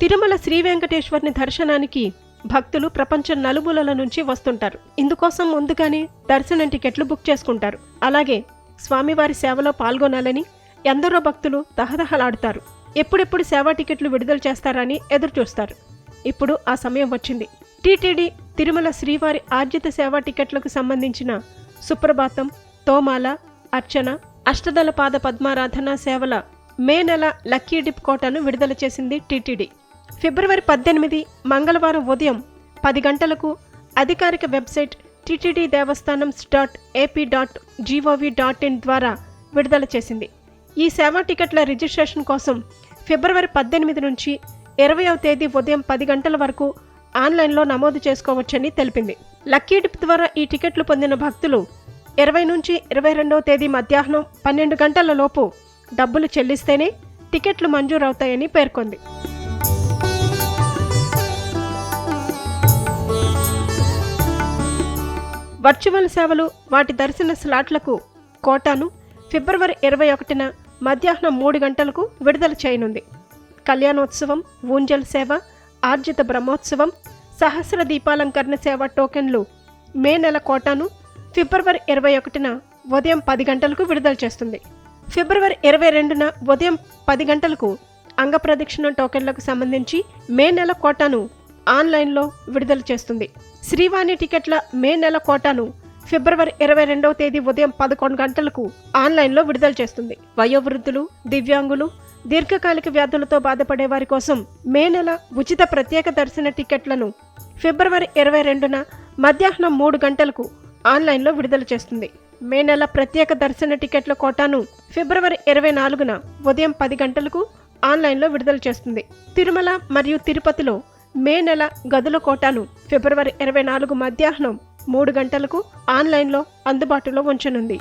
తిరుమల శ్రీ వెంకటేశ్వరుని దర్శనానికి భక్తులు ప్రపంచం నలుమూలల నుంచి వస్తుంటారు. ఇందుకోసం ముందుగానే దర్శనం టికెట్లు బుక్ చేసుకుంటారు. అలాగే స్వామివారి సేవలో పాల్గొనాలని ఎందరో భక్తులు దహదహలాడుతారు ఎప్పుడెప్పుడు సేవా టికెట్లు విడుదల చేస్తారని ఎదురుచూస్తారు. ఇప్పుడు ఆ సమయం వచ్చింది. టీటీడీ తిరుమల శ్రీవారి ఆర్జిత సేవా టికెట్లకు సంబంధించిన సుప్రభాతం తోమాల అర్చన అష్టదళ పాద పద్మారాధన సేవల మే నెల లక్కీ డిప్ కోటాను విడుదల చేసింది టీటీడీ. ఫిబ్రవరి పద్దెనిమిది మంగళవారం ఉదయం పది గంటలకు అధికారిక website TTD Devasthanam dot AP dot gov dot in ద్వారా విడుదల చేసింది. ఈ సేవా టికెట్ల రిజిస్ట్రేషన్ కోసం ఫిబ్రవరి పద్దెనిమిది నుంచి ఇరవయవ తేదీ ఉదయం పది గంటల వరకు ఆన్లైన్లో నమోదు చేసుకోవచ్చని తెలిపింది. లక్కీ డిప్ ద్వారా ఈ టికెట్లు పొందిన భక్తులు ఇరవై నుంచి ఇరవై రెండవ తేదీ మధ్యాహ్నం పన్నెండు గంటల లోపు డబ్బులు చెల్లిస్తేనే టికెట్లు మంజూరవుతాయని పేర్కొంది. వర్చువల్ సేవలు వాటి దర్శన స్లాట్లకు కోటాను ఫిబ్రవరి ఇరవై ఒకటిన మధ్యాహ్నం మూడు గంటలకు విడుదల చేయనుంది. కళ్యాణోత్సవం ఊంజల్ సేవ ఆర్జిత బ్రహ్మోత్సవం సహస్ర దీపాలంకరణ సేవ టోకెన్లు మే నెల కోటాను ఫిబ్రవరి ఇరవై ఒకటిన ఉదయం పది గంటలకు విడుదల చేస్తుంది. ఫిబ్రవరి ఇరవై రెండున ఉదయం పది గంటలకు అంగప్రదక్షిణ టోకెన్లకు సంబంధించి మే నెల కోటాను ఆన్లైన్లో విడుదల చేస్తుంది. శ్రీవాణి టికెట్ల మే నెల కోటాను ఫిబ్రవరి ఇరవై రెండవ తేదీ ఉదయం పదకొండు గంటలకు ఆన్లైన్లో విడుదల చేస్తుంది. వయోవృద్ధులు దివ్యాంగులు దీర్ఘకాలిక వ్యాధులతో బాధపడే వారి కోసం మే నెల ఉచిత ప్రత్యేక దర్శన టికెట్లను ఫిబ్రవరి ఇరవై రెండున మధ్యాహ్నం మూడు గంటలకు ఆన్లైన్లో విడుదల చేస్తుంది. మే నెల ప్రత్యేక దర్శన టికెట్ల కోటాను ఫిబ్రవరి ఇరవై నాలుగున ఉదయం పది గంటలకు ఆన్లైన్లో విడుదల చేస్తుంది. తిరుమల మరియు తిరుపతిలో మే నెల గదుల కోటాను ఫిబ్రవరి ఇరవై నాలుగు మధ్యాహ్నం మూడు గంటలకు ఆన్లైన్లో అందుబాటులో ఉంచనుంది.